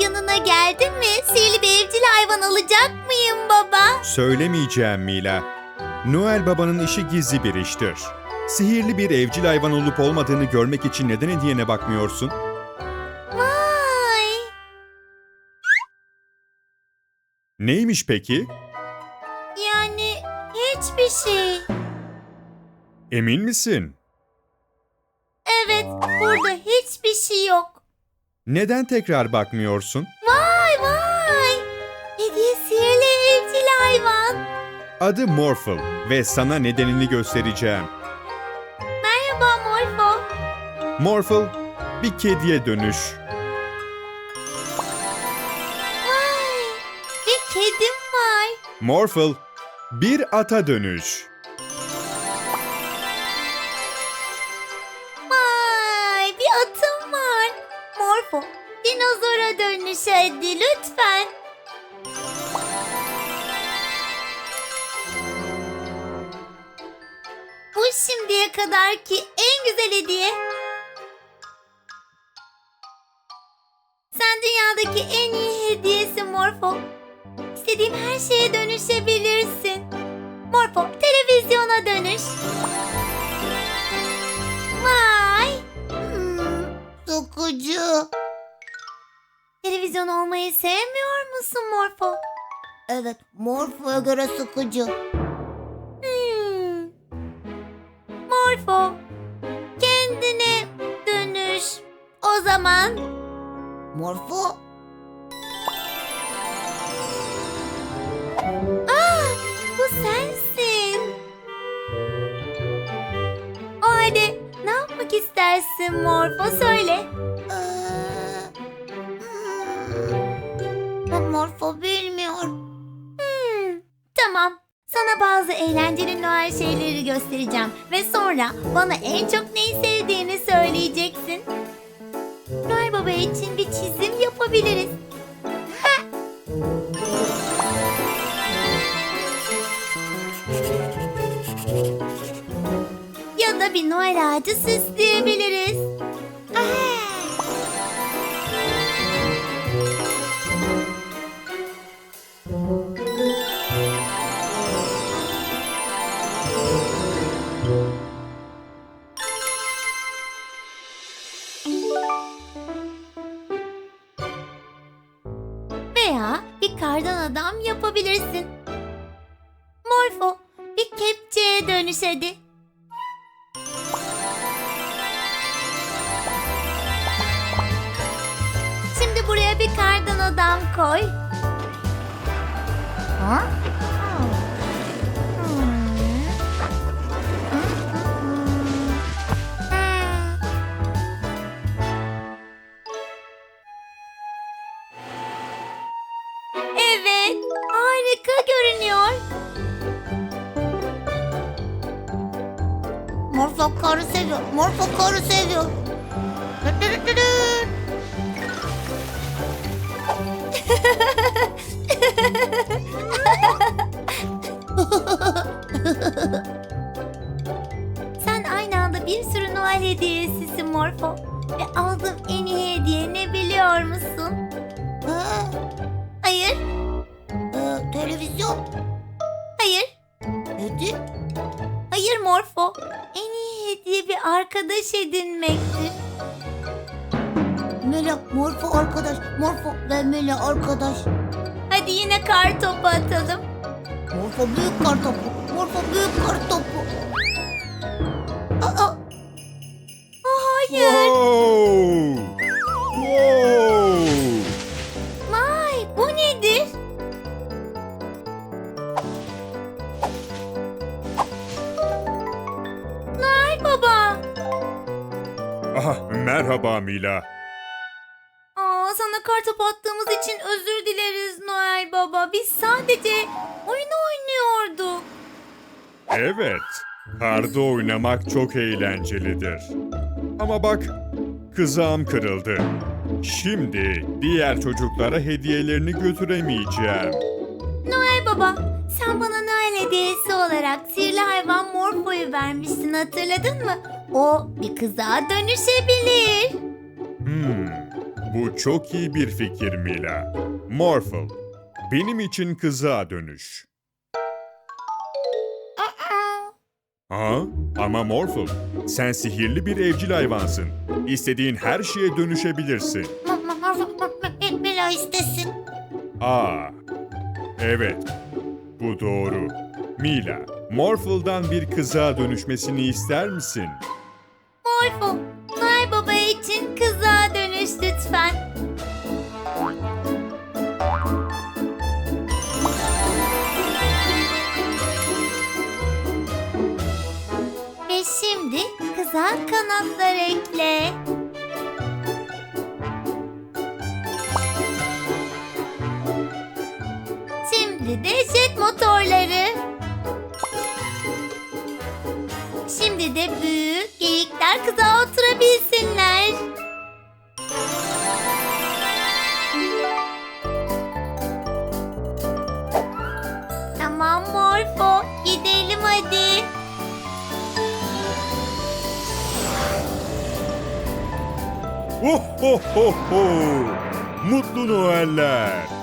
dükkanına geldin mi? Sihirli bir evcil hayvan alacak mıyım baba? Söylemeyeceğim Mila. Noel Baba'nın işi gizli bir iştir. Sihirli bir evcil hayvan olup olmadığını görmek için neden hediyene bakmıyorsun? Vay! Neymiş peki? Yani hiçbir şey. Emin misin? Evet, burada hiçbir şey yok. Neden tekrar bakmıyorsun? Vay vay! Hediye sihirli evcil hayvan. Adı Morphle ve sana nedenini göstereceğim. Merhaba Morfo. Morphle, bir kediye dönüş. Vay! Bir kedim var. Morphle, bir ata dönüş. Dinozora dönüş hadi lütfen. Bu şimdiye kadarki en güzel hediye. Sen dünyadaki en iyi hediyesin Morfo. İstediğim her şeye dönüşebilirsin. Morfo, televizyona dönüş. Vay! Hmm, sıkıcı. Televizyon olmayı sevmiyor musun Morfo? Evet, Morfo'ya göre sıkıcı. Hmm. Morfo, kendine dönüş. O zaman... Morfo? Ah, bu sensin. O halde ne yapmak istersin Morfo söyle. Morfo bilmiyor. Hmm, tamam. Sana bazı eğlenceli Noel şeyleri göstereceğim ve sonra bana en çok neyi sevdiğini söyleyeceksin. Noel Baba için bir çizim yapabiliriz. Ya da bir Noel ağacı süsleyebiliriz. Aha! Veya bir kardan adam yapabilirsin. Morfo, bir kepçeye dönüş hadi. Şimdi buraya bir kardan adam koy. Ha? Evet, harika görünüyor. Morfo karı seviyor. Morfo karı seviyor. Sen aynı anda bir sürü Noel hediyesisin Morfo. Ve aldığım en iyi hediye ne biliyor musun? Hayır. Televizyon. Hayır. Hediye? Hayır Morfo. En iyi hediye bir arkadaş edinmektir. Mela, Morfo arkadaş. Morfo ve Mela arkadaş. Hadi yine kar topu atalım. Morfo büyük kar topu. Morfo büyük kar topu. Ah, merhaba Mila. Aa, sana kartop attığımız için özür dileriz Noel Baba. Biz sadece oyun oynuyorduk. Evet, karda oynamak çok eğlencelidir. Ama bak, kızağım kırıldı. Şimdi diğer çocuklara hediyelerini götüremeyeceğim. Noel Baba, sen bana Noel hediyesi olarak sihirli hayvan Morfo'yu vermiştin hatırladın mı? O bir kıza dönüşebilir. Hmm, Bu çok iyi bir fikir Mila. Morphle, benim için kızığa dönüş. Ha? Ama Morphle, sen sihirli bir evcil hayvansın. İstediğin her şeye dönüşebilirsin. Mila istesin. Aa, evet. Bu doğru. Mila, Morphle'dan bir kızığa dönüşmesini ister misin? Morfo, Noel Baba için kıza dönüş lütfen. Ve şimdi kıza kanatlar ekle. Şimdi de büyük geyikler kıza oturabilsinler. Tamam Morfo, gidelim hadi. Ho ho ho ho! Mutlu Noeller!